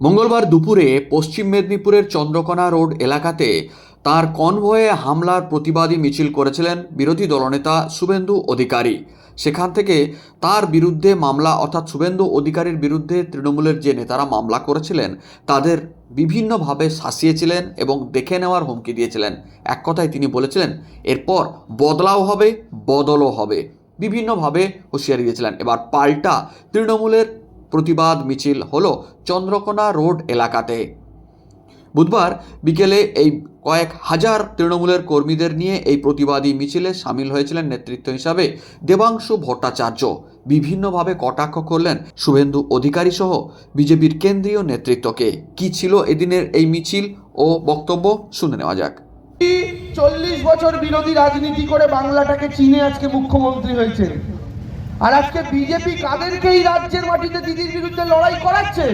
মঙ্গলবার দুপুরে পশ্চিম মেদিনীপুরের চন্দ্রকোনা রোড এলাকাতে তার কনভয়ে হামলার প্রতিবাদী মিছিল করেছিলেন বিরোধী দলনেতা শুভেন্দু অধিকারী। সেখান থেকে তার বিরুদ্ধে মামলা, অর্থাৎ শুভেন্দু অধিকারীর বিরুদ্ধে তৃণমূলের যে নেতারা মামলা করেছিলেন, তাদের বিভিন্নভাবে শাসিয়েছিলেন এবং দেখে নেওয়ার হুমকি দিয়েছিলেন। এক কথায় তিনি বলেছিলেন, এরপর বদলাও হবে, বদলও হবে। বিভিন্নভাবে হুঁশিয়ারি দিয়েছিলেন। এবার পাল্টা তৃণমূলের প্রতিবাদ মিছিল হলো চন্দ্রকোনা রোড এলাকাতে। বুধবার বিকেলে এই কয়েক হাজার তৃণমূলের কর্মীদের নিয়ে এই প্রতিবাদী মিছিলে সামিল হয়েছিলেন নেতৃত্ব হিসাবে দেবাংশু ভট্টাচার্য। বিভিন্নভাবে কটাক্ষ করলেন শুভেন্দু অধিকারী সহ বিজেপির কেন্দ্রীয় নেতৃত্বকে। কি ছিল এদিনের এই মিছিল ও বক্তব্য শুনে নেওয়া যাক। চল্লিশ বছর বিরোধী রাজনীতি করে বাংলাটাকে চিনে আজকে মুখ্যমন্ত্রী হয়েছে আর আজকে বিজেপি কাদেরকে এই রাজ্যের মাটিতে দিদির বিরুদ্ধে লড়াই করাচ্ছে?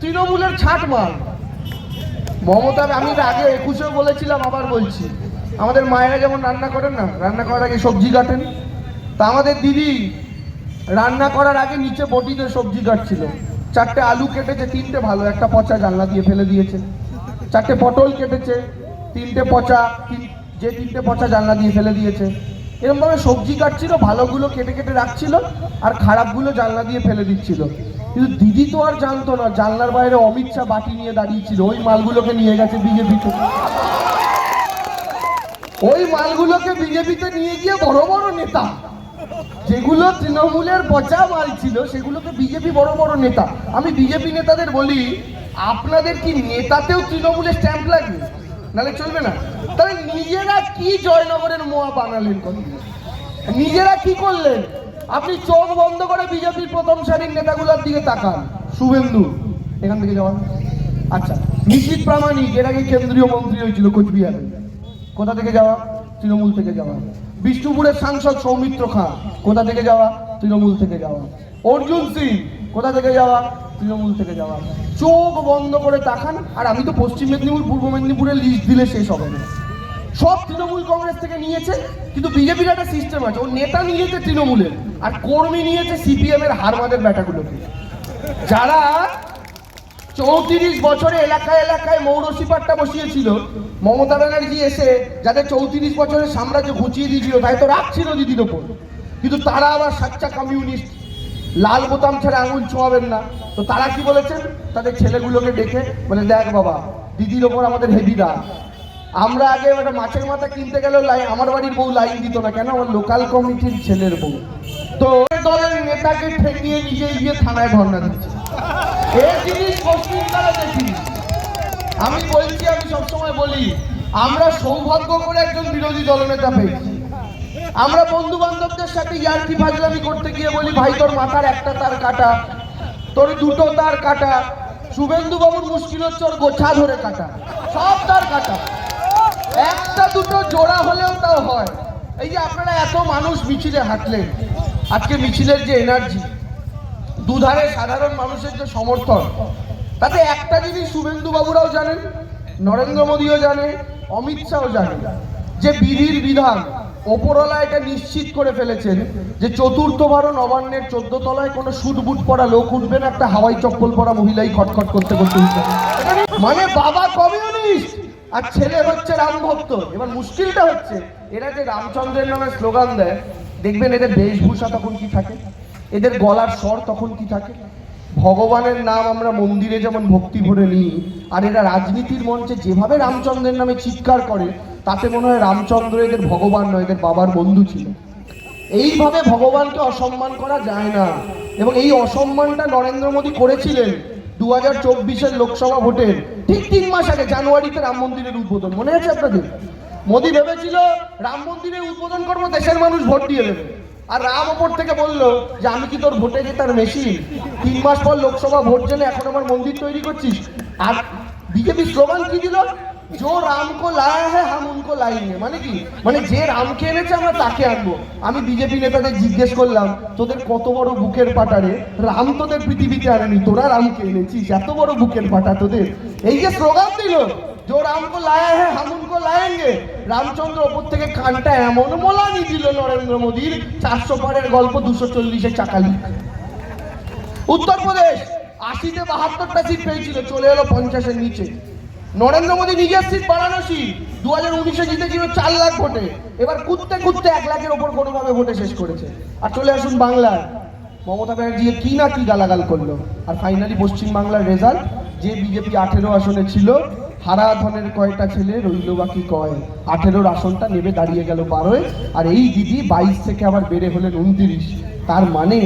তৃণমূলের ছাট মাল। মমতা, আমি আগে একুশেও বলেছিলাম, আবার বলছি। আমাদের মায়েরা যেমন রান্না করেন না, রান্না করার আগে সবজি কাটেন। তা আমাদের দিদি রান্না করার আগে নিচে বটিতে সবজি কাটছিল। চারটে আলু কেটেছে, তিনটে ভালো, একটা পচা জানলা দিয়ে ফেলে দিয়েছে। চারটে পটল কেটেছে, তিনটে পচা যে তিনটে পচা জানলা দিয়ে ফেলে দিয়েছে। এরকম ভাবে সবজি কাটছিল, ভালোগুলো কেটে কেটে রাখছিল আর খারাপগুলো জানলা দিয়ে ফেলে দিচ্ছিল। কিন্তু দিদি তো আর জানতো না, জানলার বাইরে অমিত শাহ বাটি নিয়ে দাঁড়িয়েছিল, ওই মালগুলোকে নিয়ে গেছে বিজেপি ওই মালগুলোকে বিজেপিতে নিয়ে গিয়ে বড় বড় নেতা, যেগুলো তৃণমূলের পচা মাল ছিল, সেগুলোকে বিজেপি বড় বড় নেতা। আমি বিজেপি নেতাদের বলি, আপনাদের কি নেতাতেও তৃণমূলের স্ট্যাম্প লাগবে? নাহলে চলবে না। তাহলে নিজেরা কি জয়নগরের মোয়া বানালেন কত? নিজেরা কি করলেন? আপনি চোখ বন্ধ করে বিজেপির প্রথম সারির নেতাগুলোর দিকে তাকান। শুভেন্দু, এখান থেকে যাওয়া। আচ্ছা নিশ্চিত প্রামাণিক, এর আগে কেন্দ্রীয় মন্ত্রী হয়েছিল কোচবিহারে। কোথা থেকে যাওয়া? তৃণমূল থেকে যাওয়া। বিষ্ণুপুরের সাংসদ সৌমিত্র খান কোথা থেকে যাওয়া? তৃণমূল থেকে যাওয়া। অর্জুন সিং, কোথা থেকে যাওয়া? তৃণমূল থেকে যাওয়া। চোখ বন্ধ করে তাকান, আর আমি তো পশ্চিম মেদিনীপুর, পূর্ব মেদিনীপুরের লিস্ট দিলে শেষ হবে না। সব তৃণমূল কংগ্রেস থেকে নিয়েছে, কিন্তু বিজেপির একটা সিস্টেম আছে। ও নেতা নিয়েছে তৃণমূলের, আর কর্মী নিয়েছে সিপিএম এর হারমাদের ব্যাটাগুলোকে। যারা চৌত্রিশ বছরে এলাকায় এলাকায় মৌরসি পাট্টা বসিয়েছিল, মমতা ব্যানার্জি এসে যাদের চৌত্রিশ বছরের সাম্রাজ্য ঘুচিয়ে দিয়েছিল, তাই তো রাখছিল দিদির ওপর। কিন্তু তারা আবার সাচ্চা কমিউনিস্ট লাল বোতাম ছেড়ে আঙুল ছোঁয়াবেন না। তো তারা কি বলেছেন? তাদের ছেলেগুলোকে ডেকে বলে, দেখ বাবা, দিদির ওপর আমাদের হেভি আমরা আগে একটা মাছের মাথা কিনতে গেলেও লাইন আমার বাড়ির বউ লাইন দিত না, কেন? আমার লোকাল কমিটির ছেলের বউ। তো দলের নেতাকে ঠেকিয়ে নিজে গিয়ে থানায় ধর্ণা দিচ্ছে। এই জিনিস পশ্চিমকালে দেখিনি। আমি বলছি, আমি সবসময় বলি, আমরা সৌভাগ্য করে একজন বিরোধী দলনেতা পেয়েছি। আমরা বন্ধু বান্ধবদের সাথে ইয়ার্কি ফাজলামি করতে গিয়ে বলি, ভাই, তোর মাথার একটা তার কাটা, তোর দুটো তার কাটা শুভেন্দু বাবুর মুশকিল হচ্ছে ওর গোছা ধরে কাটা, সব তার কাটা। একটা দুটো জোড়া হলেও তাও হয়। এই যে আপনারা এত মানুষ মিছিলে হাঁটলেন, আজকে মিছিলের যে এনার্জি, দুধারে সাধারণ মানুষের যে সমর্থন, তাতে একটা জিনিস শুভেন্দু বাবুরাও জানেন, নরেন্দ্র মোদীও জানে, অমিত শাহও জানে, যে বিধির বিধান ওপরওয়ালা এটা নিশ্চিত করে ফেলেছেন যে চতুর্থবারও নবান্নের চোদ্দ তলায় কোনো বুট পরা লোক উঠবে না, একটা হাওয়াই চপ্পল পরা মহিলাই খটখট করতে করতে উঠবে। মানে বাবা কমিউনিস্ট আর ছেলে হচ্ছে রাম ভক্ত। এবার মুশকিলটা হচ্ছে, এরা যে রামচন্দ্রের নামে স্লোগান দেয়, দেখবেন এদের বেশভূষা তখন কি থাকে? এদের গলার স্বর তখন কি থাকে? ভগবানের নাম আমরা মন্দিরে যেমন ভক্তি ভরে নিই, আর এরা রাজনীতির মঞ্চে যেভাবে রামচন্দ্রের নামে চিৎকার করে, তাতে মনে হয় রামচন্দ্র এদের ভগবান নয়, এদের বাবার বন্ধু ছিল। এইভাবে ভগবানকে অসম্মান করা যায় না। এবং এই অসম্মানটা নরেন্দ্র মোদী করেছিলেন দু হাজার চব্বিশের লোকসভা ভোটের, ঠিক তিন মাস আগে, জানুয়ারিতে রাম মন্দিরের উদ্বোধন। মনে আছে আপনাদের? মোদী ভেবেছিল রাম মন্দিরের উদ্বোধন করব, দেশের মানুষ ভোট দিয়ে দেবে। আর রাম ওপর থেকে বলল যে আমি কি তোর ভোটে জেতার মেশিন তিন মাস পর লোকসভা ভোট জেনে এখন আমার মন্দির তৈরি করছিস। আর বিজেপি স্লোগান কি দিল? জো রাম কো লায়া হ্যাঁ হাম উনকো লাইনে মানে কি? মানে যে রামকে এনেছে, আমরা তাকে আনব। আমি বিজেপি নেতাদের জিজ্ঞেস করলাম, তোদের কত বড় বুকের পাটারে রাম তোদের পৃথিবীতে আনেনি, তোরা রামকে এনেছিস। এত বড় বুকের পাটা তোদের। এই যে স্লোগান দিল জো রাম কো লায়া হ্যাঁ হাম উনকো লায়েঙ্গে রামচন্দ্র ওপর থেকে কানটা এমন মোলানি দিল নরেন্দ্র মোদীর, চারশো পারের গল্প দুশো চল্লিশে চাকালি। উত্তরপ্রদেশ আশিতে বাহাত্তরটা সিট পেয়েছিল, চলে এলো পঞ্চাশের নিচে। নরেন্দ্র মোদী নিজের সিট বারাণসী দু হাজার উনিশে জিতেছিল চার লাখ ভোটে। এবার কুত্তে কুত্তে এক লাখের ওপর কোনোভাবে ভোটে শেষ করেছে। আর চলে আসুন বাংলায়। মমতা ব্যানার্জি কি না কি গালাগাল করল? আর ফাইনালি পশ্চিম বাংলার রেজাল্ট যে বিজেপি আঠেরো আসনে ছিল হারা ধনের কয়টা ছেলে রইল বাকি কয়? আঠেরোর আসনটা নেবে, দাঁড়িয়ে গেল বারোয়। আর এই দিদি বাইশ থেকে আবার বেড়ে হলেন উনত্রিশ তার মানে